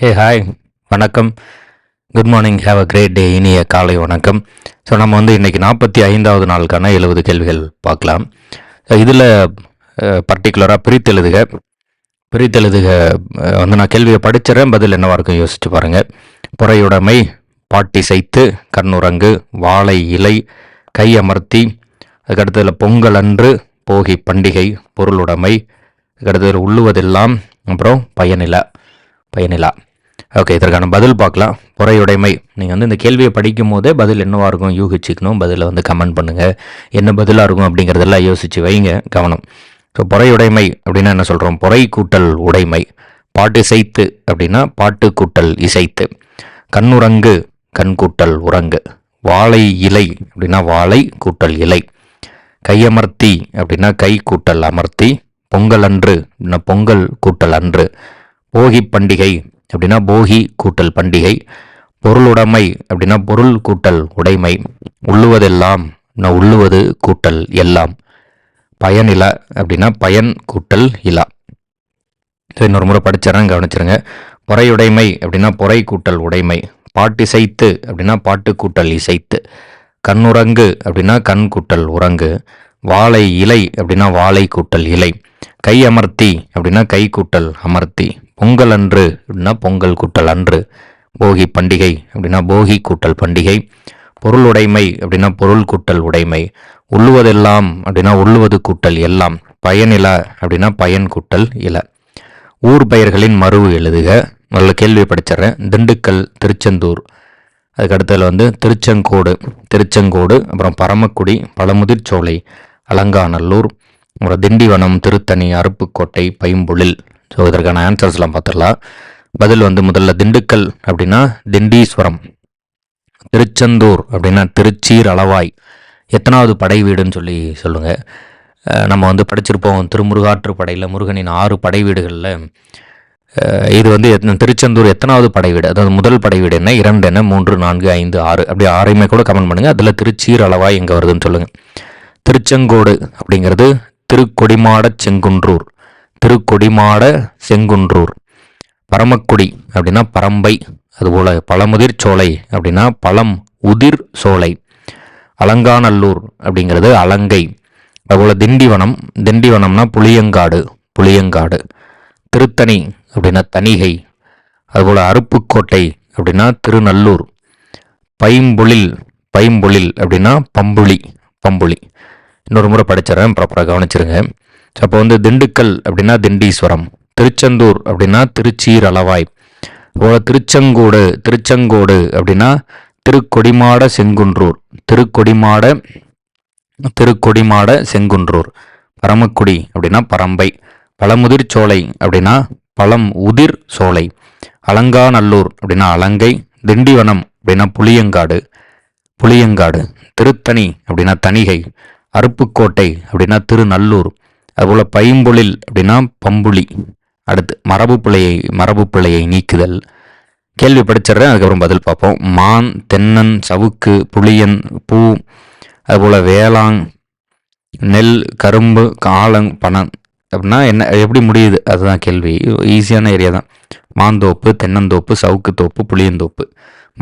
ஹே hi வணக்கம். Good morning have a great day இனிய காலை வணக்கம். ஸோ நம்ம வந்து இன்றைக்கி நாற்பத்தி ஐந்தாவது நாளுக்கான எழுபது கேள்விகள் பார்க்கலாம். இதில் பர்டிகுலராக பிரித்தெழுதுக பிரித்தெழுதுக வந்து நான் கேள்வியை படிச்சிடறேன். பதில் என்னவாக இருக்கும் யோசிச்சு பாருங்கள் புறையுடைமை பாட்டி சைத்து கண்ணுரங்கு வாழை இலை கை அமர்த்தி அதுக்கடுத்ததுல பொங்கல் அன்று போகி பண்டிகை பொருளுடைமை அதுக்கடுத்தது உள்ளுவதெல்லாம் அப்புறம் பயனிலா பயனிலா. ஓகே இதற்கான பதில் பார்க்கலாம். பொறையுடைமை. நீங்கள் வந்து இந்த கேள்வியை படிக்கும் போதே பதில் என்னவாக இருக்கும்? யூகிச்சிக்கணும். பதிலை வந்து கமெண்ட் பண்ணுங்கள் என்ன பதிலாக இருக்கும் அப்படிங்கிறதெல்லாம் யோசித்து வைங்க. கவனம். ஸோ பொறையுடைமை அப்படின்னா என்ன சொல்கிறோம் பொறை கூட்டல் உடைமை. பாட்டு இசைத்து அப்படின்னா பாட்டு கூட்டல் இசைத்து. கண்ணுரங்கு கண் கூட்டல் உறங்கு. வாழை இலை அப்படின்னா வாழை கூட்டல் இலை. கையமர்த்தி அப்படின்னா கை கூட்டல் அமர்த்தி. பொங்கல் அன்று அப்படின்னா பொங்கல் கூட்டல் அன்று. போகி பண்டிகை அப்படின்னா போகி கூட்டல் பண்டிகை பொருளுடைமை அப்படின்னா பொருள் கூட்டல் உடைமை உள்ளுவதெல்லாம் உள்ளுவது கூட்டல் எல்லாம். பயன் பயனிலா அப்படின்னா பயன் கூட்டல் இலா. இன்னொரு முறை படிச்சிடறேன் கவனிச்சிருங்க. பொறையுடைமை அப்படின்னா பொறை கூட்டல் உடைமை. பாட்டிசைத்து அப்படின்னா பாட்டு கூட்டல் இசைத்து. கண்ணுறங்கு அப்படின்னா கண் கூட்டல் உறங்கு. வாழை இலை அப்படின்னா வாழை கூட்டல் இலை. கை அமர்த்தி அப்படின்னா கை கூட்டல் அமர்த்தி. பொங்கல் அன்று அப்படின்னா பொங்கல் கூட்டல் அன்று போகி பண்டிகை அப்படின்னா போகி கூட்டல் பண்டிகை பொருள் உடைமை அப்படின்னா பொருள் கூட்டல் உடைமை உள்ளுவதெல்லாம் அப்படின்னா உள்ளுவது கூட்டல் எல்லாம் பயனில அப்படின்னா பயன் கூட்டல் இல. ஊர் பெயர்களின் மறுவு எழுதுக. நல்ல கேள்வி படிச்சிடுறேன். திண்டுக்கல் திருச்செந்தூர். அதுக்கடுத்ததில் வந்து திருச்செங்கோடு திருச்செங்கோடு அப்புறம் பரமக்குடி பழமுதிர்ச்சோலை அலங்காநல்லூர் அப்புறம் திண்டிவனம் திருத்தணி அருப்புக்கோட்டை பைம்பொழில் ஸோ இதற்கான ஆன்சர்ஸ்லாம் பார்த்துடலாம். பதில் வந்து முதல்ல திண்டுக்கல் அப்படின்னா திண்டீஸ்வரம் திருச்செந்தூர் அப்படின்னா திருச்சீர் அளவாய் எத்தனாவது படை வீடுன்னு சொல்லி சொல்லுங்கள் நம்ம வந்து படிச்சிருப்போம் திருமுருகாற்று படையில் முருகனின் ஆறு படை வீடுகளில். இது வந்து திருச்செந்தூர் எத்தனாவது படை வீடு அதாவது முதல் படை வீடு என்ன? இரண்டு என்ன? மூன்று நான்கு ஐந்து ஆறு. அப்படி ஆறையுமே கூட கமெண்ட் பண்ணுங்கள் அதில் திருச்சீர் அளவாய் எங்கே வருதுன்னு சொல்லுங்கள் திருச்செங்கோடு அப்படிங்கிறது திருக்கொடிமாட செங்குன்றூர். திருக்கொடிமாட செங்குன்றூர். பரமக்குடி அப்படின்னா பரம்பை அதுபோல் பழமுதிர் சோலை அப்படின்னா பழம் உதிர் சோலை. அலங்காநல்லூர் அப்படிங்கிறது அலங்கை. அதுபோல் திண்டிவனம் திண்டிவனம்னா புளியங்காடு புளியங்காடு. திருத்தணி அப்படின்னா தணிகை. அதுபோல் அருப்புக்கோட்டை அப்படின்னா திருநல்லூர். பைம்பொழில் பைம்பொழில் அப்படின்னா பம்புளி பம்புளி இன்னொரு முறை படிச்சிடறேன் ப்ராப்பராக கவனிச்சிருங்க. அப்போ வந்து திண்டுக்கல் அப்படின்னா திண்டீஸ்வரம் திருச்செந்தூர் அப்படின்னா திருச்சீர் அளவாய் அதுபோல் திருச்செங்கோடு திருச்செங்கோடு அப்படின்னா திருக்கொடிமாட செங்குன்றூர் திருக்கொடிமாட திருக்கொடிமாட செங்குன்றூர் பரமக்குடி அப்படின்னா பரம்பை பழமுதிர் சோலை அப்படின்னா பழம் உதிர் சோலை அலங்காநல்லூர் அப்படின்னா அலங்கை திண்டிவனம் அப்படின்னா புளியங்காடு புளியங்காடு திருத்தணி அப்படின்னா தணிகை அருப்புக்கோட்டை அப்படின்னா திருநல்லூர் அதுபோல் பைம்பொழில் அப்படின்னா பம்புளி அடுத்து மரபு பிள்ளையை மரபு பிள்ளையை நீக்குதல். கேள்வி படிச்சிடுறேன் அதுக்கப்புறம் பதில் பார்ப்போம். மான் தென்னன் சவுக்கு புளியன் பூ அதுபோல் வேளாங் நெல் கரும்பு காளங் பணம். அப்படின்னா என்ன எப்படி முடியுது? அதுதான் கேள்வி. ஈஸியான ஏரியா தான். மாந்தோப்பு தென்னந்தோப்பு சவுக்கு தோப்பு புளியந்தோப்பு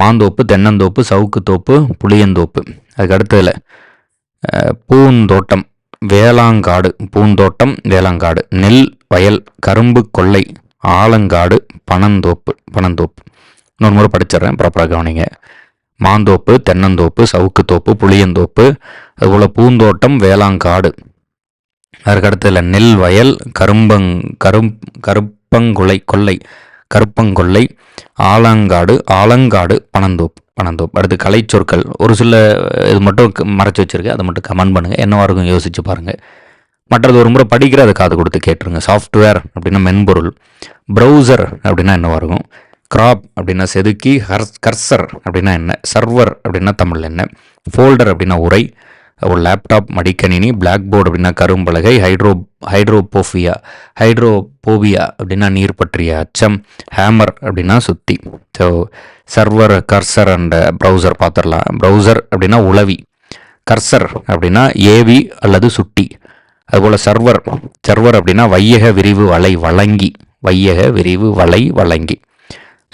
மாந்தோப்பு தென்னந்தோப்பு சவுக்கு தோப்பு புளியந்தோப்பு அதுக்கு அடுத்ததுல பூந்தோட்டம் வேளாங்காடு பூந்தோட்டம் வேளாங்காடு நெல் வயல் கரும்பு கொள்ளை ஆலங்காடு பனந்தோப்பு பனந்தோப்பு. இன்னொரு முறை படிச்சிடுறேன் ப்ராப்பராக கவனிங்க. மாந்தோப்பு தென்னந்தோப்பு சவுக்குத்தோப்பு புளியந்தோப்பு அதுபோல் பூந்தோட்டம் வேளாங்காடு. அதுக்கடுத்ததுல நெல் வயல் கரும்பங் கரும் கருப்பங்குலை கொல்லை கருப்பங்கொல்லை ஆலங்காடு ஆலங்காடு பனந்தோப்பு. பனந்தோப்பு அடுத்து கலைச்சொற்கள் ஒரு சில இது மட்டும் மறைச்சி மறைச்சு அதை மட்டும் கமெண்ட் பண்ணுங்கள் என்னவா இருக்கும் யோசிச்சு பாருங்கள் மற்றது ஒரு முறை படிக்கிற அதை காது கொடுத்து கேட்டுருங்க. சாஃப்ட்வேர் அப்படின்னா மென்பொருள். ப்ரௌசர் அப்படின்னா என்னவா இருக்கும்? கிராப் அப்படின்னா செதுக்கி. ஹர் கர்சர் அப்படின்னா என்ன? சர்வர் அப்படின்னா தமிழ் என்ன? ஃபோல்டர் அப்படின்னா உரை. ஒரு லேப்டாப் மடிக்கணினி பிளாக் போர்டு அப்படின்னா கரும்பலகை ஹைட்ரோ ஹைட்ரோபோஃபியா ஹைட்ரோபோபியா அப்படின்னா நீர் பற்றிய அச்சம் ஹேமர் அப்படின்னா சுத்தி. So server cursor and browser பார்த்துடலாம். ப்ரௌசர் அப்படின்னா உளவி. கர்சர் அப்படின்னா ஏவி அல்லது சுட்டி. அதுபோல் சர்வர் சர்வர் அப்படின்னா வையக விரிவு வலை வழங்கி. வையக விரிவு வலை வழங்கி.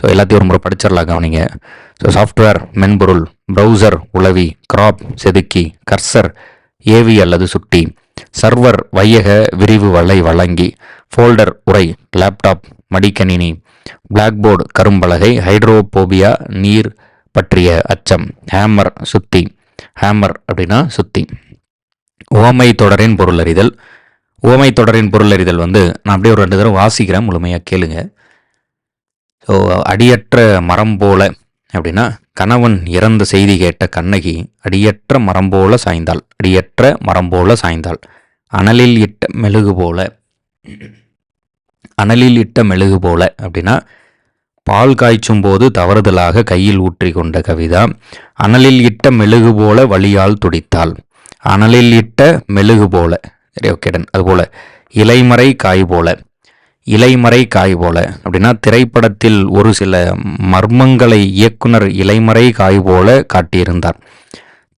ஸோ எல்லாத்தையும் ஒரு முறை படிச்சிடலாம் கவனிங்க. ஸோ சாஃப்ட்வேர் மென்பொருள் ப்ரௌசர் உளவி கிராப் செதுக்கி கர்சர் ஏவி அல்லது சுட்டி சர்வர் வையக விரிவு வலை வழங்கி ஃபோல்டர் உரை லேப்டாப் மடிக்கணினி பிளாக்போர்டு கரும்பலகை ஹைட்ரோபோபியா நீர் பற்றிய அச்சம் ஹேமர் சுத்தி ஹேமர் அப்படின்னா சுத்தி. ஓமை தொடரின் பொருள் அறிதல் ஓமை தொடரின் பொருள் அறிதல் வந்து நான் அப்படியே ஒரு ரெண்டு தடவை வாசிக்கிறேன் முழுமையாக கேளுங்க. ஸோ அடியற்ற மரம் போல அப்படின்னா கணவன் இறந்த செய்தி கேட்ட கண்ணகி அடியற்ற மரம் போல சாய்ந்தாள். அடியற்ற மரம் போல சாய்ந்தாள். அனலில் இட்ட மெழுகு போல. அனலில் இட்ட மெழுகு போல அப்படின்னா பால் காய்ச்சும் போது தவறுதலாக கையில் ஊற்றி கொண்ட கவிதா அனலில் இட்ட மெழுகு போல வழியால் துடித்தாள். அனலில் இட்ட மெழுகு போல. சரி ஓகேடன் அதுபோல இலைமறை காய் போல. இலைமறை காய் போல. அப்படின்னா திரைப்படத்தில் ஒரு சில மர்மங்களை இயக்குனர் இலைமறை காய் போல காட்டியிருந்தார்.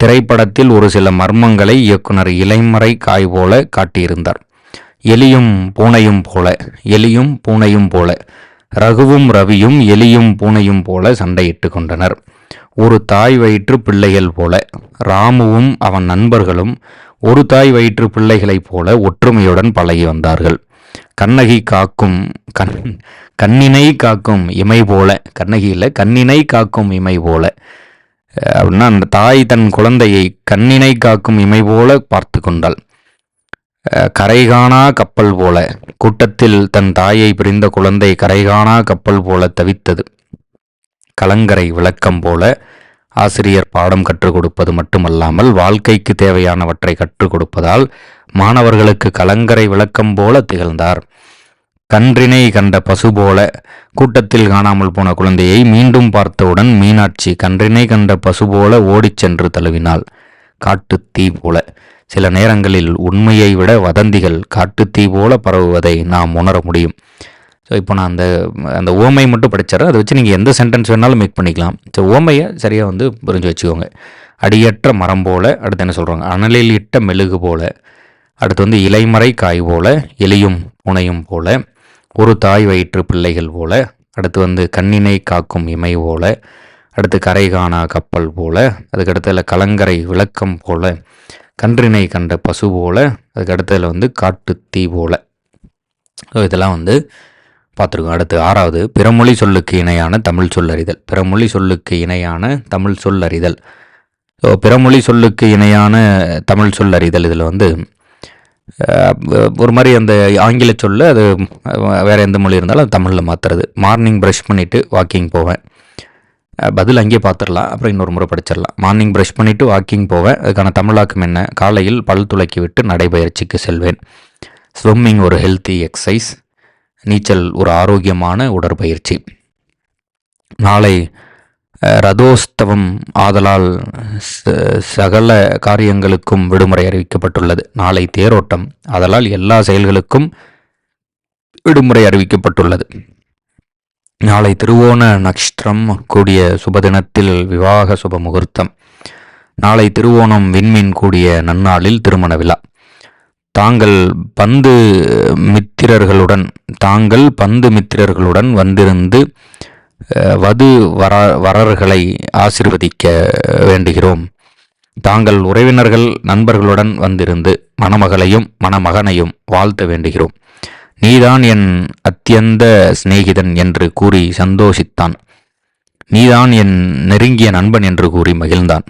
திரைப்படத்தில் ஒரு சில மர்மங்களை இயக்குனர் இலைமறை காய் போல காட்டியிருந்தார். எலியும் பூனையும் போல எலியும் பூனையும் போல ரகுவும் ரவியும் எலியும் பூனையும் போல சண்டையிட்டு கொண்டனர். ஒரு தாய் வயிற்று பிள்ளைகள் போல ராமுவும் அவன் நண்பர்களும் ஒரு தாய் வயிற்று பிள்ளைகளைப் போல ஒற்றுமையுடன் பழகி வந்தார்கள். கண்ணகி காக்கும் கண் கண்ணினை காக்கும் இமை போல. கண்ணகி இல்லை கண்ணினை காக்கும் இமை போல. அப்படின்னா அந்த தாய் தன் குழந்தையை கண்ணினை காக்கும் இமை போல பார்த்து கொண்டாள். கரைகானா கப்பல் போல. கூட்டத்தில் தன் தாயை பிரிந்த குழந்தை கரைகானா கப்பல் போல தவித்தது. கலங்கரை விளக்கம் போல ஆசிரியர் பாடம் கற்றுக் கொடுப்பது மட்டுமல்லாமல் வாழ்க்கைக்கு தேவையானவற்றை கற்றுக் கொடுப்பதால் மாணவர்களுக்கு கலங்கரை விளக்கம் போல திகழ்ந்தார். கன்றினை கண்ட பசு போல கூட்டத்தில் காணாமல் போன குழந்தையை மீண்டும் பார்த்தவுடன் மீனாட்சி கன்றினை கண்ட பசு போல ஓடிச் சென்று தழுவினாள். காட்டுத் தீ போல. சில நேரங்களில் உண்மையை விட வதந்திகள் காட்டுத் தீ போல பரவுவதை நாம் உணர முடியும். ஸோ இப்போ நான் அந்த அந்த ஓமை மட்டும் படிச்சிடறேன். அதை வச்சு நீங்கள் எந்த சென்டென்ஸ் வேணாலும் மேக் பண்ணிக்கலாம். ஸோ ஓமையை சரியாக வந்து புரிஞ்சு வச்சுக்கோங்க. அடியற்ற மரம் போல் அடுத்து என்ன சொல்கிறாங்க அனலில் இட்ட மெழுகு போல் அடுத்து வந்து இலைமறை காய் போல் எலியும் பூனையும் போல் ஒரு தாய் வயிற்று பிள்ளைகள் போல் அடுத்து வந்து கண்ணினை காக்கும் இமை போல் அடுத்து கரை காணா கப்பல் போல் அதுக்கடுத்ததில் கலங்கரை விளக்கம் போல் கன்றினை கண்ட பசு போல் அதுக்கு அடுத்ததில் வந்து காட்டு தீ போல். ஸோ இதெல்லாம் வந்து பார்த்துருக்கோம். அடுத்து ஆறாவது பிறமொழி சொல்லுக்கு இணையான தமிழ் சொல்லறிதல். பிறமொழி சொல்லுக்கு இணையான தமிழ் சொல்லறிதல். ஸோ பிறமொழி சொல்லுக்கு இணையான தமிழ் சொல்லறிதல் இதில் வந்து ஒரு மாதிரி அந்த ஆங்கில சொல்ல அது வேறு வேற எந்த மொழி இருந்தாலும் அது தமிழில் மாற்றுறது மார்னிங் ப்ரஷ் பண்ணிவிட்டு வாக்கிங் போவேன். பதில் அங்கேயே பார்த்துடலாம். அப்புறம் இன்னொரு முறை படிச்சிடலாம். மார்னிங் ப்ரஷ் பண்ணிவிட்டு வாக்கிங் போவேன். அதுக்கான தமிழாக்கம் என்ன? காலையில் பல் துளக்கி விட்டு நடைபயிற்சிக்கு செல்வேன். ஸ்விம்மிங் ஒரு ஹெல்த்தி எக்ஸசைஸ் நீச்சல் ஒரு ஆரோக்கியமான உடற்பயிற்சி. நாளை ரதோஸ்தவம் ஆதலால் ச- சகல காரியங்களுக்கும் விடுமுறை அறிவிக்கப்பட்டுள்ளது. நாளை தேரோட்டம் ஆதலால் எல்லா செயல்களுக்கும் விடுமுறை அறிவிக்கப்பட்டுள்ளது. நாளை திருவோண நட்சத்திரம் கூடிய சுபதினத்தில் விவாக சுப முகூர்த்தம். நாளை திருவோணம் விண்மீன் கூடிய நன்னாளில் திருமண விழா. தாங்கள் பந்து மித்திரர்களுடன் தாங்கள் பந்து மித்திரர்களுடன் வந்திருந்து வது வர வரர்களை ஆசிர்வதிக்க வேண்டுகிறோம். தாங்கள் உறவினர்கள் நண்பர்களுடன் வந்திருந்து மணமகளையும் மணமகனையும் வாழ்த்த வேண்டுகிறோம். நீதான் என் அத்தியந்த சிநேகிதன் என்று கூறி சந்தோஷித்தான். நீதான் என் நெருங்கிய நண்பன் என்று கூறி மகிழ்ந்தான்.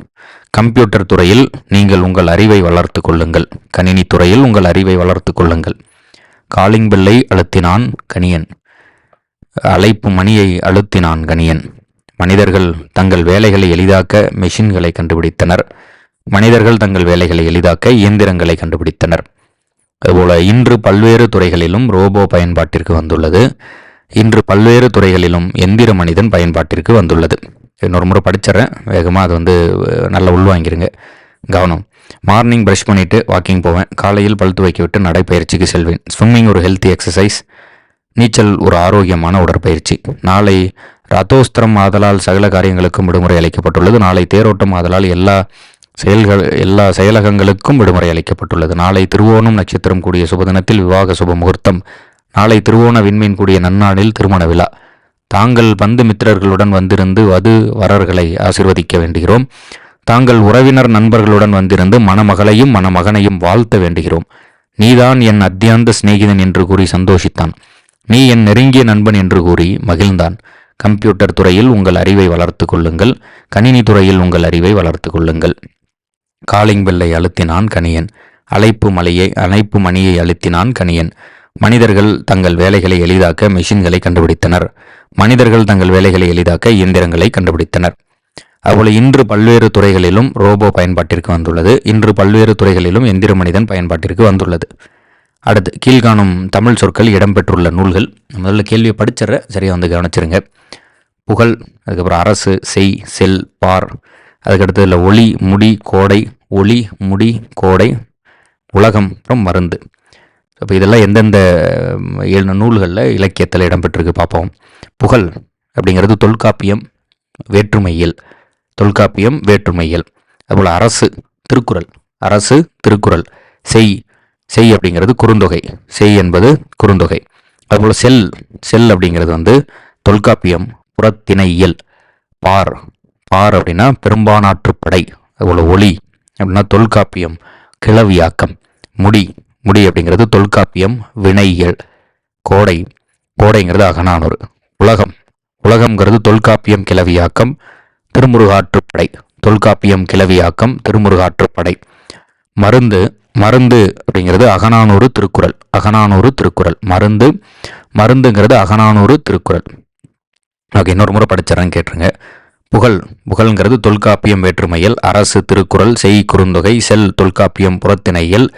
கம்ப்யூட்டர் துறையில் நீங்கள் உங்கள் அறிவை வளர்த்து கொள்ளுங்கள். கணினி துறையில் உங்கள் அறிவை வளர்த்து கொள்ளுங்கள். காலிங் பெல்லை அழுத்தினான் கணியன். அழைப்பு மணியை அழுத்தினான் கணியன். மனிதர்கள் தங்கள் வேலைகளை எளிதாக்க மெஷின்களை கண்டுபிடித்தனர். மனிதர்கள் தங்கள் வேலைகளை எளிதாக்க இயந்திரங்களை கண்டுபிடித்தனர். அதுபோல இன்று பல்வேறு துறைகளிலும் ரோபோ பயன்பாட்டிற்கு வந்துள்ளது. இன்று பல்வேறு துறைகளிலும் எந்திர மனிதன் பயன்பாட்டிற்கு வந்துள்ளது. இன்னொரு முறை படிச்சிடறேன். வேகமாக அது வந்து நல்ல நல்லா உள்வாங்கிருங்க. கவனம். மார்னிங் ப்ரஷ் பண்ணிவிட்டு வாக்கிங் போவேன். காலையில் பல் துவைக்க விட்டு நடைப்பயிற்சிக்கு செல்வேன். ஸ்விம்மிங் ஒரு ஹெல்த்தி எக்ஸசைஸ் நீச்சல் ஒரு ஆரோக்கியமான உடற்பயிற்சி. நாளை ரத்தோஸ்திரம் ஆதலால் சகல காரியங்களுக்கும் விடுமுறை அளிக்கப்பட்டுள்ளது. நாளை தேரோட்டம் ஆதலால் எல்லா செயல்கள் எல்லா செயலகங்களுக்கும் விடுமுறை அளிக்கப்பட்டுள்ளது. நாளை திருவோணம் நட்சத்திரம் கூடிய சுபதினத்தில் விவாக சுப முகூர்த்தம். நாளை திருவோண விண்மீன் கூடிய நன்னாளில் திருமண விழா. தாங்கள் பந்து மித்திரர்களுடன் வந்திருந்து வது வரர்களை ஆசிர்வதிக்க வேண்டுகிறோம். தாங்கள் உறவினர் நண்பர்களுடன் வந்திருந்து மணமகளையும் மணமகனையும் வாழ்த்த வேண்டுகிறோம். நீதான் என் அத்தியாந்த சிநேகிதன் என்று கூறி சந்தோஷித்தான். நீ என் நெருங்கிய நண்பன் என்று கூறி மகிழ்ந்தான். கம்ப்யூட்டர் துறையில் உங்கள் அறிவை வளர்த்து கொள்ளுங்கள். கணினி துறையில் உங்கள் அறிவை வளர்த்து கொள்ளுங்கள். காலிங் பெல்லை அழுத்தினான் கணியன். அழைப்பு மலையை அழைப்பு மணியை அழுத்தினான் கணியன். மனிதர்கள் தங்கள் வேலைகளை எளிதாக்க மிஷின்களை கண்டுபிடித்தனர். மனிதர்கள் தங்கள் வேலைகளை எளிதாக்க இயந்திரங்களை கண்டுபிடித்தனர். அதுபோல இன்று பல்வேறு துறைகளிலும் ரோபோ பயன்பாட்டிற்கு வந்துள்ளது. இன்று பல்வேறு துறைகளிலும் எந்திர மனிதன் பயன்பாட்டிற்கு வந்துள்ளது. அடுத்து கீழ்காணும் தமிழ் சொற்கள் இடம்பெற்றுள்ள நூல்கள். முதல்ல கேள்வியை படிச்சிடுற சரியாக வந்து கவனிச்சிருங்க. புகழ் அதுக்கப்புறம் அரசு செய் செல் பார். அதுக்கடுத்து இல்லை ஒளி முடி கோடை. ஒளி முடி கோடை. உலகம் அப்புறம் மருந்து. அப்போ இதெல்லாம் எந்தெந்த ஏழு நூல்களில் இலக்கியத்தில் இடம்பெற்றிருக்கு பார்ப்போம். புகழ் அப்படிங்கிறது தொல்காப்பியம் வேற்றுமையில் தொல்காப்பியம் வேற்றுமையில் அதுபோல் அரசு திருக்குறள். அரசு திருக்குறள். செய் செய் அப்படிங்கிறது குறுந்தொகை. செய் என்பது குறுந்தொகை. அதுபோல் செல் செல் அப்படிங்கிறது வந்து தொல்காப்பியம் புறத்திணையியல். பார் பார் அப்படின்னா பெரும்பானாற்றுப்படை அதுபோல் ஒளி அப்படின்னா தொல்காப்பியம் கிளவியாக்கம். முடி முடி அப்படிங்கிறது தொல்காப்பியம் வினையியல் கோடை. கோடைங்கிறது அகநானூறு. உலகம். உலகம்ங்கிறது தொல்காப்பியம் கிளவியாக்கம் திருமுருகாற்றுப்படை. தொல்காப்பியம் கிளவியாக்கம் திருமுருகாற்றுப்படை. மருந்து. மருந்து அப்படிங்கிறது அகநானூறு திருக்குறள். அகநானூறு திருக்குறள். மருந்து. மருந்துங்கிறது அகநானூறு திருக்குறள். ஓகே இன்னொரு முறை படிச்சிடறேன் கேட்டுருங்க. புகழ். புகழ்ங்கிறது தொல்காப்பியம் வேற்றுமையில் அரசு திருக்குறள் செய் குறுந்தொகை செல் தொல்காப்பியம் புறத்திணையல்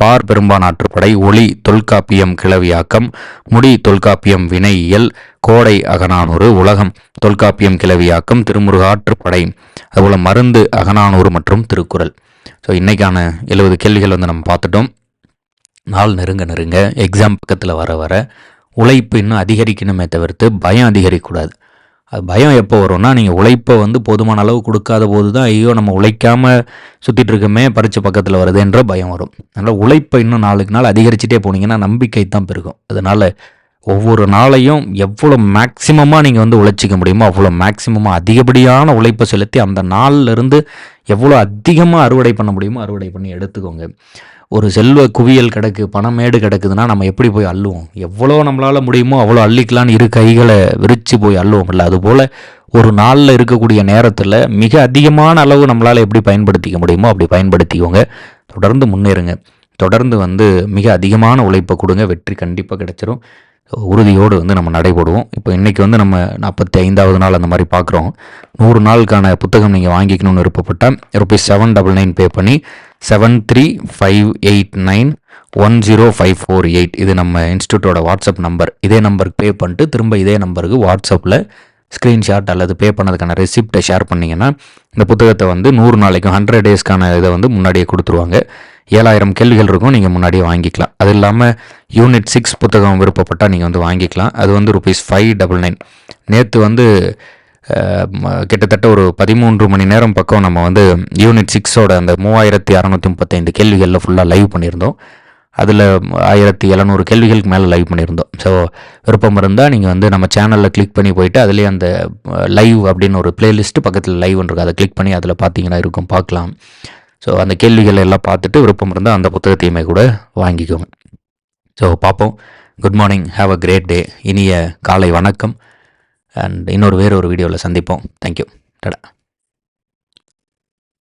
பார் பெரும்பானாற்றுப்படை ஒளி தொல்காப்பியம் கிளவியாக்கம் முடி தொல்காப்பியம் வினையியல் கோடை அகனானூறு உலகம் தொல்காப்பியம் கிளவியாக்கம் திருமுருகாற்றுப்படை அதுபோல் மருந்து அகனானூறு மற்றும் திருக்குறள். ஸோ இன்றைக்கான எழுபது கேள்விகள் வந்து நம்ம பார்த்துட்டோம். நாள் நெருங்க நெருங்க எக்ஸாம் பக்கத்தில் வர வர உழைப்பு இன்னும் அதிகரிக்கணுமே தவிர்த்து பயம் அதிகரிக்கக்கூடாது. அது பயம் எப்போ வரும்னா நீங்கள் உழைப்பை வந்து போதுமான அளவு கொடுக்காத போது தான் ஐயோ நம்ம உழைக்காமல் சுற்றிட்டு இருக்கமே பறிச்சு பக்கத்தில் வருதுன்ற பயம் வரும். அதனால் உழைப்பை இன்னும் நாளுக்கு நாள் அதிகரிச்சுட்டே போனீங்கன்னா நம்பிக்கை தான் பெருகும். அதனால் ஒவ்வொரு நாளையும் எவ்வளோ மேக்சிமமாக நீங்கள் வந்து உழைச்சிக்க முடியுமோ அவ்வளோ மேக்சிமமாக அதிகப்படியான உழைப்பை செலுத்தி அந்த நாள்ல இருந்து எவ்வளோ அதிகமாக அறுவடை பண்ண முடியுமோ அறுவடை பண்ணி எடுத்துக்கோங்க. ஒரு செல்வ குவியல் கிடக்கு பணமேடு கிடக்குதுன்னா நம்ம எப்படி போய் அள்ளுவோம்? எவ்வளோ நம்மளால் முடியுமோ அவ்வளோ அள்ளிக்கலான்னு இரு கைகளை விரித்து போய் அள்ளுவோம் இல்லை அதுபோல் ஒரு நாளில் இருக்கக்கூடிய நேரத்தில் மிக அதிகமான அளவு நம்மளால் எப்படி பயன்படுத்திக்க முடியுமோ அப்படி பயன்படுத்திக்கோங்க. தொடர்ந்து முன்னேறுங்க. தொடர்ந்து வந்து மிக அதிகமான உழைப்பை கொடுங்க. வெற்றி கண்டிப்பாக கிடைச்சிரும். உறுதியோடு வந்து நம்ம நடைபெடுவோம் இப்போ இன்றைக்கி வந்து நம்ம நாற்பத்தி ஐந்தாவது நாள் அந்த மாதிரி பார்க்குறோம். நூறு நாளுக்கான புத்தகம் நீங்கள் வாங்கிக்கணும்னு விருப்பப்பட்டால் rupees seven double nine pay பண்ணி seven three five eight nine one zero five four eight இது நம்ம இன்ஸ்டியூட்டோட வாட்ஸ்அப் நம்பர். இதே நம்பருக்கு பே பண்ணிட்டு திரும்ப இதே நம்பருக்கு வாட்ஸ்அப்பில் ஸ்க்ரீன்ஷாட் அல்லது பே பண்ணதுக்கான ரெசிப்டை ஷேர் பண்ணிங்கன்னா இந்த புத்தகத்தை வந்து நூறு நாளைக்கும் ஹண்ட்ரட் டேஸ்க்கான இதை வந்து முன்னாடியே கொடுத்துருவாங்க. ஏழாயிரம் கேள்விகள் இருக்கும் நீங்கள் முன்னாடியே வாங்கிக்கலாம். அது இல்லாமல் யூனிட் சிக்ஸ் புத்தகம் விருப்பப்பட்டால் நீங்கள் வந்து வாங்கிக்கலாம். அது வந்து ருபீஸ் ஃபைவ் டபுள் நைன் நேற்று வந்து கிட்டத்தட்ட ஒரு பதிமூன்று மணி நேரம் பக்கம் நம்ம வந்து யூனிட் சிக்ஸோட அந்த மூவாயிரத்தி அறநூற்றி முப்பத்தைந்து கேள்விகளில் ஃபுல்லாக லைவ் பண்ணியிருந்தோம். அதில் ஆயிரத்தி எழுநூறு கேள்விகளுக்கு மேலே லைவ் பண்ணியிருந்தோம். ஸோ விருப்பம் இருந்தால் நீங்கள் வந்து நம்ம சேனலில் கிளிக் பண்ணி போயிட்டு அதுலேயே அந்த லைவ் அப்படின்னு ஒரு பிளேலிஸ்ட்டு பக்கத்தில் லைவ் இருக்குது அதை கிளிக் பண்ணி அதில் பார்த்தீங்கன்னா இருக்கும். பார்க்கலாம். ஸோ அந்த கேள்விகள் எல்லாம் பார்த்துட்டு விருப்பம் இருந்தால் அந்த புத்தகத்தையுமே கூட வாங்கிக்கோங்க. ஸோ பார்ப்போம் good morning have a great day இனிய காலை வணக்கம். அண்ட் இன்னொரு வேறு ஒரு வீடியோவில் சந்திப்போம் தேங்க்யூ டடா